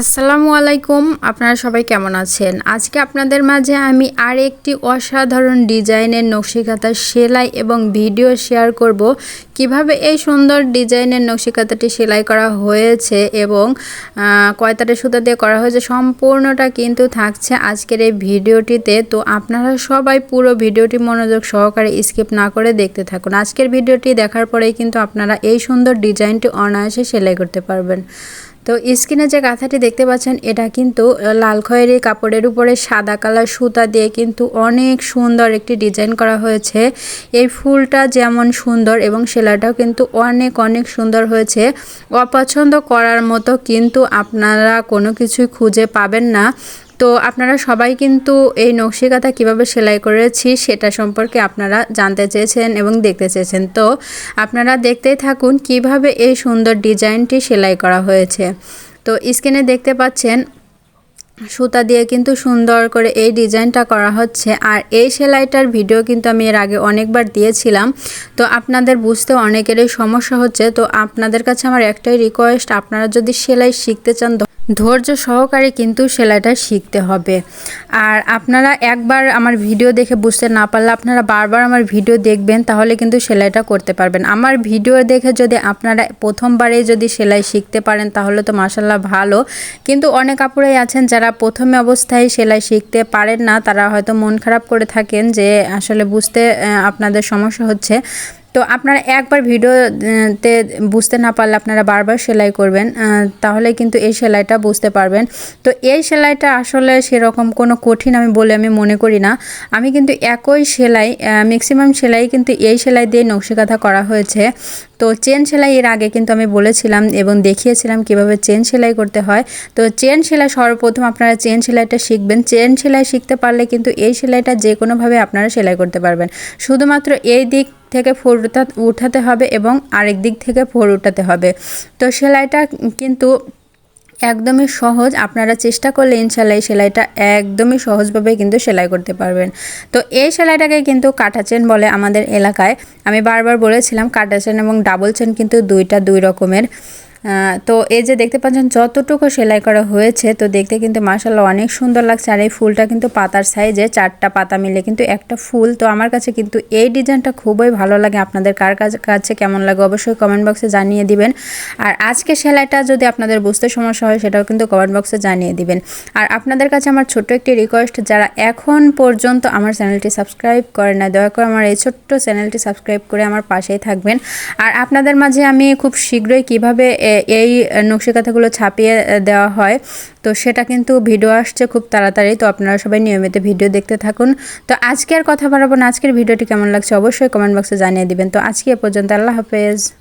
আসসালামু আলাইকুম, আপনারা সবাই কেমন আছেন? আজকে আপনাদের মাঝে আমি আর একটি অসাধারণ ডিজাইনের নকশিকাতা সেলাই এবং ভিডিও শেয়ার করব। কীভাবে এই সুন্দর ডিজাইনের নকশিকাতাটি সেলাই করা হয়েছে এবং কয়তাটা সুতা দিয়ে করা হয়েছে সম্পূর্ণটা কিন্তু থাকছে আজকের এই ভিডিওটিতে। তো আপনারা সবাই পুরো ভিডিওটি মনোযোগ সহকারে স্কিপ না করে দেখতে থাকুন। আজকের ভিডিওটি দেখার পরেই কিন্তু আপনারা এই সুন্দর ডিজাইনটি অনায়াসে সেলাই করতে পারবেন। তো স্কিনে যে কাঁথাটি দেখতে পাচ্ছেন, এটা কিন্তু লাল খয়েরি কাপড়ের উপরে সাদা কালার সুতা দিয়ে কিন্তু অনেক সুন্দর একটি ডিজাইন করা হয়েছে। এই ফুলটা যেমন সুন্দর এবং সেলাইটাও কিন্তু অনেক অনেক সুন্দর হয়েছে। অপছন্দ করার মতো কিন্তু আপনারা কোনো কিছুই খুঁজে পাবেন না। তো আপনারা সবাই কিন্তু এই নকশিকাতা কীভাবে সেলাই করেছি সেটা সম্পর্কে আপনারা জানতে চেয়েছেন এবং দেখতে চেয়েছেন। তো আপনারা দেখতেই থাকুন কীভাবে এই সুন্দর ডিজাইনটি সেলাই করা হয়েছে। তো স্ক্রিনে দেখতে পাচ্ছেন, সুতা দিয়ে কিন্তু সুন্দর করে এই ডিজাইনটা করা হচ্ছে। আর এই সেলাইটার ভিডিও কিন্তু আমি এর আগে অনেকবার দিয়েছিলাম। তো আপনাদের বুঝতে অনেকেরই সমস্যা হচ্ছে। তো আপনাদের কাছে আমার একটাই রিকোয়েস্ট আপনারা যদি সেলাই শিখতে চান ধৈর্য সহকারে কিন্তু সেলাইটা শিখতে হবে। আর আপনারা একবার আমার ভিডিও দেখে বুঝতে না পারলে আপনারা বারবার আমার ভিডিও দেখবেন, তাহলে কিন্তু সেলাইটা করতে পারবেন। আমার ভিডিও দেখে যদি আপনারা প্রথমবারে যদি সেলাই শিখতে পারেন, তাহলে তো মাসাল্লাহ ভালো। কিন্তু অনেক কাপড়েই আছেন যারা প্রথমে অবস্থায় সেলাই শিখতে পারেন না, তারা হয়তো মন খারাপ করে থাকেন যে আসলে বুঝতে আপনাদের সমস্যা হচ্ছে। তো আপনারা একবার ভিডিওতে বুঝতে না পারলে আপনারা বারবার সেলাই করবেন তাহলে কিন্তু এই সেলাইটা বুঝতে পারবেন। তো এই সেলাইটা আসলে সেরকম কোনো কঠিন আমি বলে আমি মনে করি না। আমি কিন্তু একই সেলাই ম্যাক্সিমাম সেলাই কিন্তু এই সেলাই দিয়ে নকশিকাথা করা হয়েছে। তো চেন সেলাই এর আগে কিন্তু আমি বলেছিলাম এবং দেখিয়েছিলাম কীভাবে চেন সেলাই করতে হয়। তো চেন সেলাই সর্বপ্রথম আপনারা চেন সেলাইটা শিখবেন। চেন সেলাই শিখতে পারলে কিন্তু এই সেলাইটা যে কোনোভাবে আপনারা সেলাই করতে পারবেন। শুধুমাত্র এই দিক থেকে ফোর উঠাতে হবে এবং আরেক দিক থেকে ফোর উঠাতে হবে। তো সেলাইটা কিন্তু একদমই সহজ। আপনারা চেষ্টা করলে ইনশাল্লাহ এই সেলাইটা একদমই সহজভাবে কিন্তু সেলাই করতে পারবেন। তো এই সেলাইটাকে কিন্তু কাটা চেন বলে আমাদের এলাকায়। আমি বারবার বলেছিলাম, কাটা চেন এবং ডাবল চেন কিন্তু দুইটা দুই রকমের। তো এই যে দেখতে পাচ্ছেন, যতটুকু সেলাই করা হয়েছে, তো দেখতে কিন্তু মার্শাল্লাহ অনেক সুন্দর লাগছে। আর এই ফুলটা কিন্তু পাতার সাইজে, চারটা পাতা মিলে কিন্তু একটা ফুল। তো আমার কাছে কিন্তু এই ডিজাইনটা খুবই ভালো লাগে। আপনাদের কার কাছে কেমন লাগে অবশ্যই কমেন্ট বক্সে জানিয়ে দিবেন। আর আজকে সেলাইটা যদি আপনাদের বুঝতে সমস্যা হয়, সেটাও কিন্তু কমেন্ট বক্সে জানিয়ে দিবেন। আর আপনাদের কাছে আমার ছোট্ট একটি রিকোয়েস্ট যারা এখন পর্যন্ত আমার চ্যানেলটি সাবস্ক্রাইব করে না দয়া করে আমার এই ছোট্ট চ্যানেলটি সাবস্ক্রাইব করে আমার পাশেই থাকবেন। আর আপনাদের মাঝে আমি খুব শীঘ্রই কীভাবে এই নকশিকাথাগুলো ছাপিয়ে দেওয়া হয়। তো সেটা কিন্তু ভিডিও আসছে খুব তাড়াতাড়ি, তো আপনারা সবাই নিয়মিত ভিডিও দেখতে থাকুন। তো আজকে আর কথা বাড়াবো না। আজকের ভিডিওটি কেমন লাগছে অবশ্যই কমেন্ট বক্সে জানিয়ে দিবেন। তো আজকে পর্যন্ত, আল্লাহ হাফেজ।